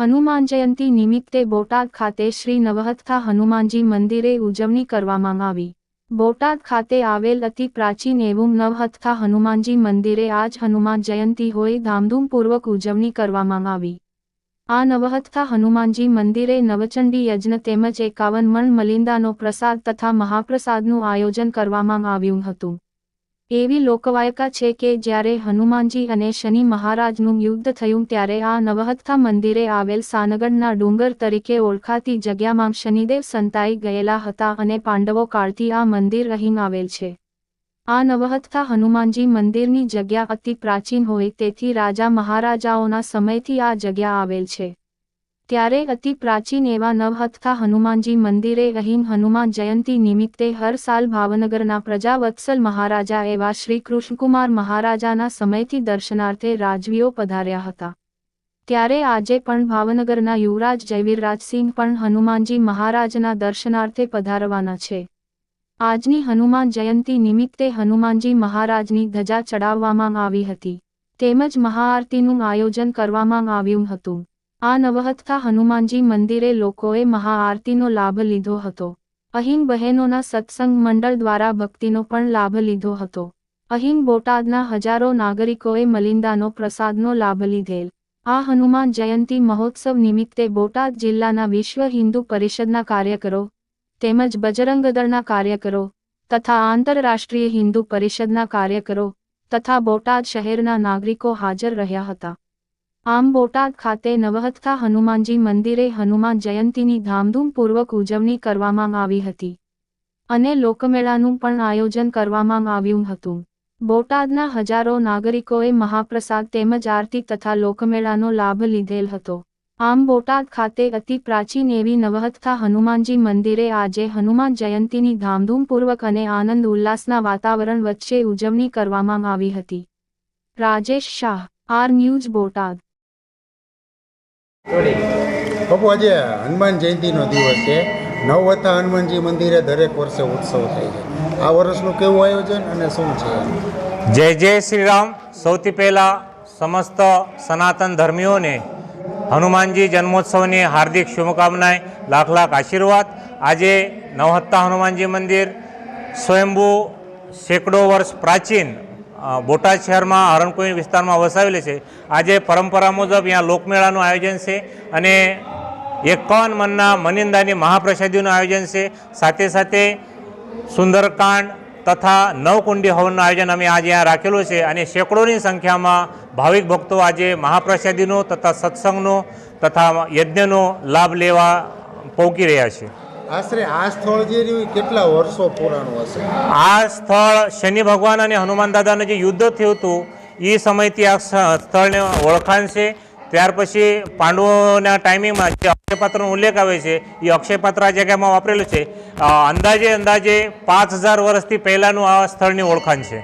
હનુમાન જયંતી નિમિત્તે બોટાદ ખાતે શ્રી નવહત્થા હનુમાનજી મંદિરે ઉજવણી કરવામાં આવી. બોટાદ ખાતે આવેલ અતિ પ્રાચીન એવું નવહત્થા હનુમાનજી મંદિરે આજ હનુમાન જયંતી હોય ધામધૂમપૂર્વક ઉજવણી કરવામાં આવી. આ નવહત્થા હનુમાનજી મંદિરે નવચંડી યજ્ઞ તેમજ એકાવન મણ મલિંદાનો પ્રસાદ તથા મહાપ્રસાદનું આયોજન કરવામાં આવ્યું હતું. એવી લોકવાયકા છે કે જ્યારે હનુમાનજી અને શનિ મહારાજનું યુદ્ધ થયું ત્યારે આ નવહત્થા મંદિરે આવેલ સાનગઢના ડુંગર તરીકે ઓળખાતી જગ્યામાં શનિદેવ સંતાઈ ગયેલા હતા અને પાંડવો કાળથી આ મંદિર અહીં આવેલ છે. આ નવહત્થા હનુમાનજી મંદિરની જગ્યા અતિ પ્રાચીન હોય તેથી રાજા મહારાજાઓના સમયથી આ જગ્યા આવેલ છે. ત્યારે અતિ પ્રાચીન એવા નવહથા હનુમાનજી મંદિરે અહીં હનુમાન જયંતિ નિમિત્તે હર સાલ ભાવનગરના પ્રજાવત્સલ મહારાજા એવા શ્રી કૃષ્ણકુમાર મહારાજાના સમયથી દર્શનાર્થે રાજવીઓ પધાર્યા હતા. ત્યારે આજે પણ ભાવનગરના યુવરાજ જયવીરરાજસિંહ પણ હનુમાનજી મહારાજના દર્શનાર્થે પધારવાના છે. આજની હનુમાન જયંતી નિમિત્તે હનુમાનજી મહારાજની ધજા ચડાવવામાં આવી હતી. તેમજ મહાઆરતીનું આયોજન કરવામાં આવ્યું હતું. આ નવહથા હનુમાનજી મંદિરે લોકોએ મહાઆરતીનો લાભ લીધો હતો. અહીં બહેનોના સત્સંગ મંડળ દ્વારા ભક્તિનો પણ લાભ લીધો હતો. અહીં બોટાદના હજારો નાગરિકોએ મલિંદાનો પ્રસાદનો લાભ લીધેલ. આ હનુમાન જયંતી મહોત્સવ નિમિત્તે બોટાદ જિલ્લાના વિશ્વ હિન્દુ પરિષદના કાર્યકરો તેમજ બજરંગદળના કાર્યકરો તથા આંતરરાષ્ટ્રીય હિન્દુ પરિષદના કાર્યકરો તથા બોટાદ શહેરના નાગરિકો હાજર રહ્યા હતા. આમ બોટાદ ખાતે નવહથા હનુમાનજી મંદિરે હનુમાન જયંતીની ધામધૂમપૂર્વક ઉજવણી કરવામાં આવી હતી. અને લોકમેળાનું પણ આયોજન કરવામાં આવ્યું હતું. બોટાદના હજારો નાગરિકોએ મહાપ્રસાદ તેમજ આરતી તથા લોકમેળાનો લાભ લીધેલ હતો. આમ બોટાદ ખાતે અતિ પ્રાચીન એવી નવહથા હનુમાનજી મંદિરે આજે હનુમાન જયંતીની ધામધૂમપૂર્વક અને આનંદ ઉલ્લાસના વાતાવરણ વચ્ચે ઉજવણી કરવામાં આવી હતી. Rajesh Shah, R news Botad. બાપુ આજે હનુમાન જયંતિનો દિવસ છે. નવવથા હનુમાનજી મંદિરે દરેક વર્ષે ઉત્સવ થાય છે. આ વર્ષનું કેવું આયોજન અને શું છે? જય જય શ્રી રામ સૌથી પહેલાં સમસ્ત સનાતન ધર્મીઓને હનુમાનજી જન્મોત્સવની હાર્દિક શુભકામનાએ લાખ લાખ આશીર્વાદ. આજે નવહત્તા હનુમાનજી મંદિર સ્વયંભૂ સેંકડો વર્ષ પ્રાચીન બોટાદ શહેરમાં હરણકુઈ વિસ્તારમાં વસાવેલી છે. આજે પરંપરા મુજબ અહીંયા લોકમેળાનું આયોજન છે અને એકાવન મનના મનિંદાની મહાપ્રસાદીનું આયોજન છે. સાથે સાથે સુંદરકાંડ તથા નવકુંડી હવનનું આયોજન અમે આજે અહીંયા રાખેલું છે અને સેંકડોની સંખ્યામાં ભાવિક ભક્તો આજે મહાપ્રસાદીનો તથા સત્સંગનો તથા યજ્ઞનો લાભ લેવા પહોંચી રહ્યા છે. આશરે આ સ્થળ કેટલા વર્ષો પુરાણું આ સ્થળ શનિ ભગવાન અને હનુમાન દાદાનું જે યુદ્ધ થયું હતું એ સમયથી આ સ્થળને ઓળખાણ છે. ત્યાર પછી પાંડવોના ટાઈમિંગમાં જે અક્ષયપાત્રનો ઉલ્લેખ આવે છે એ અક્ષયપાત્ર આ જગ્યામાં વાપરેલું છે. અંદાજે અંદાજે પાંચ હજાર વર્ષથી પહેલાંનું આ સ્થળની ઓળખાણ છે.